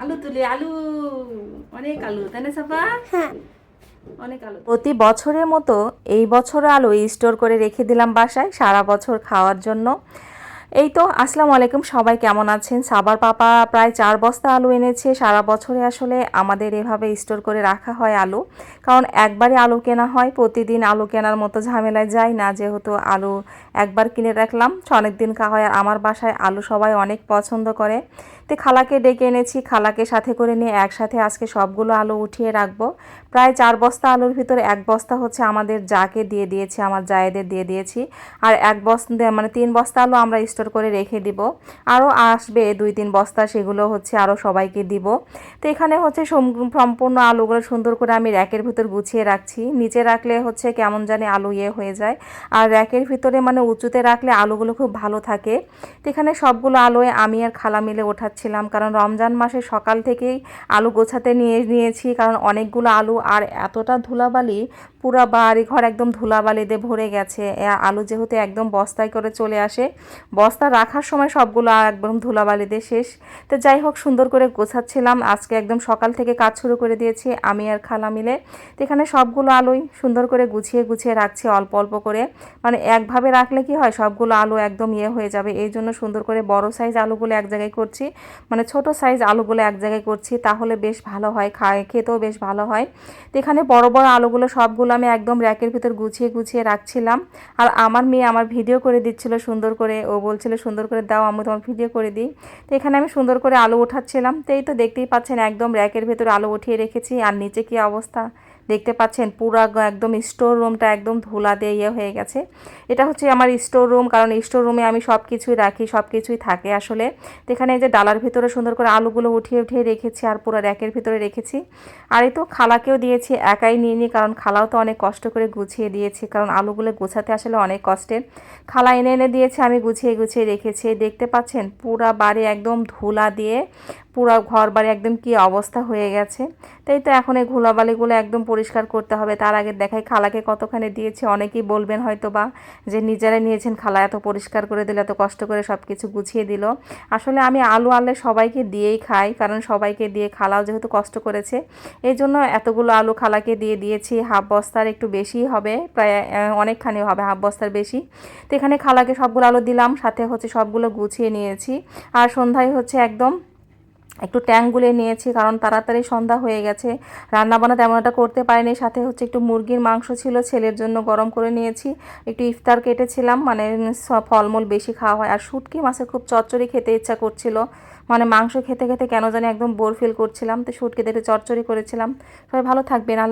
আলু তুলি আলু অনেক আলু তাই না সাফা? হ্যাঁ। অনেক আলু। প্রতি বছরের মতো এই বছরও আলু স্টোর করে রেখে দিলাম বাসায় সারা বছর খাওয়ার জন্য। এই তো আসসালামু আলাইকুম সবাই কেমন আছেন? সাবার পাপা প্রায় চার বস্তা আলু এনেছে। সারা বছরে আসলে আমাদের এভাবে স্টোর করে রাখা হয় আলু। কারণ একবারে আলু কেনা হয় প্রতিদিন আলু কেনার মতো ঝামেলায় যায় না। যেহেতু আলু একবার কিনে রাখলাম অনেক দিন খাওয়া হয় আর আমার বাসায় আলু সবাই অনেক পছন্দ করে। তো খালাকে ডেকে এনেছি। খালাকে সাথে করে নিয়ে একসাথে আজকে সবগুলো আলু উঠিয়ে রাখব। প্রায় চার বস্তা আলুর ভিতরে এক বস্তা হচ্ছে আমাদের যাকে দিয়ে দিয়েছি, আমার জায়েদের দিয়ে দিয়েছি। আর এক বস্তা মানে তিন বস্তা আলু আমরা স্টোর করে রেখে দিব। আরও আসবে দুই তিন বস্তা, সেগুলো হচ্ছে আরও সবাইকে দিব। তো এখানে হচ্ছে সম্পূর্ণ আলুগুলো সুন্দর করে আমি র্যাকের ভিতর গুছিয়ে রাখছি। নিচে রাখলে হচ্ছে কেমন জানি আলু ইয়ে হয়ে যায়। আর র্যাকের ভিতরে মানে উঁচুতে রাখলে আলুগুলো খুব ভালো থাকে। তো এখানে সবগুলো আলোয় আমি আর খালা মিলে ওঠাচ্ছিলাম কারণ রমজান মাসে সকাল থেকেই আলু গোছাতে নিয়ে নিয়েছি, কারণ অনেকগুলো আলু, আর এতটা ধুলাবালি, পুরা বাড়ি ঘর একদম ধুলাবালিতে ভরে গেছে। আলু যেহেতু একদম বস্তায় করে চলে আসে, বস্তা রাখার সময় সবগুলো একদম ধুলাবালিতে শেষ। তো যাই হোক, সুন্দর করে গোছাচ্ছিলাম, আজকে একদম সকাল থেকে কাজ শুরু করে দিয়েছি, আমি আর খালা মিলে। তো এখানে সবগুলো আলুই সুন্দর করে গুছিয়ে গুছিয়ে রাখছি, অল্প অল্প করে। মানে একভাবে রাখলে কি হয়, সবগুলো আলু একদম ইয়ে হয়ে যাবে, এই জন্য সুন্দর করে বড় সাইজ আলুগুলো এক জায়গায় করছি। মানে ছোট সাইজ আলুগুলো এক জায়গায় করছি, তাহলে বেশ ভালো হয়, খায়, খেতেও বেশ ভালো হয়। তো এখানে বড় বড় আলুগুলো সবগুলো আমি একদম র্যাকের ভিতর গুছিয়ে গুছিয়ে রাখছিলাম। আর আমার মেয়ে আমার ভিডিও করে দিচ্ছিল সুন্দর করে, ও বলছিল, সুন্দর করে দাও, আমি তোমার ভিডিও করে দিই। তো এখানে আমি সুন্দর করে আলু উঠাচ্ছিলাম তো এই তো দেখতেই পাচ্ছেন, একদম র্যাকের ভেতর আলু উঠিয়ে রেখেছি। আর নিচে কি অবস্থা? দেখতে পাচ্ছেন পুরা একদম স্টোর রুমটা একদম ধুলা দিয়ে ইয়ে হয়ে গেছে। এটা হচ্ছে আমার স্টোর রুম কারণ স্টোর রুমে আমি সব কিছুই রাখি সব কিছুই থাকে আসলে। এখানে যে ডালার ভিতরে সুন্দর করে আলুগুলো উঠিয়ে উঠিয়ে রেখেছি আর পুরো র্যাকের ভিতরে রেখেছি। আর এই তো খালাকেও দিয়েছি, একাই নিয়ে নিই কারণ খালাও তো অনেক কষ্ট করে গুছিয়ে দিয়েছি, কারণ আলুগুলো গোছাতে আসলে অনেক কষ্টের খালা এনে এনে দিয়েছে, আমি গুছিয়ে গুছিয়ে রেখেছি। দেখতে পাচ্ছেন পুরা বাড়ি একদম ধুলা দিয়ে পুরো ঘর বাড়ি একদম কি অবস্থা হয়ে গেছে। তাই তো এখন এই ধুলাবালিগুলো একদম পরিষ্কার করতে হবে। তার আগে দেখাই খালাকে কতখানি দিয়েছে। অনেকেই বলবেন হয়তো বা যে নিজেরাই নিয়েছেন। খালা এত পরিষ্কার করে দিল, এত কষ্ট করে সব কিছু গুছিয়ে দিল। আসলে আমি আলু আনলে সবাইকে দিয়েই খাই, কারণ সবাইকে দিয়ে খালাও যেহেতু কষ্ট করেছে। এই জন্য এতগুলো আলু খালাকে দিয়ে দিয়েছি। হাফ বস্তার একটু বেশি হবে, প্রায় অনেকখানি হবে, হাফ বস্তার বেশি। তো এখানে খালাকে সবগুলো আলু দিলাম, সাথে হচ্ছে সবগুলো গুছিয়ে নিয়েছি। আর সন্ধ্যায় হচ্ছে একদম একটু ট্যাঙ্ক গুলে নিয়েছি, কারণ তাড়াতাড়ি সন্ধ্যা হয়ে গেছে। রান্নাবান্না তেমন একটা করতে পারিনি, সাথে হচ্ছে একটু মুরগির মাংস ছিল, ছেলের জন্য গরম করে নিয়েছি। একটু ইফতার কেটেছিলাম মানে ফলমূল বেশি খাওয়া হয়। আর শুটকি মাছে খুব চচ্চড়ি খেতে ইচ্ছা করছিল মানে মাংস খেতে খেতে কেন জানি একদম বোর ফিল করছিলাম। তো শুটকিতে একটু চচ্চড়ি করেছিলাম। সবাই ভালো থাকবেন, আল্লাহ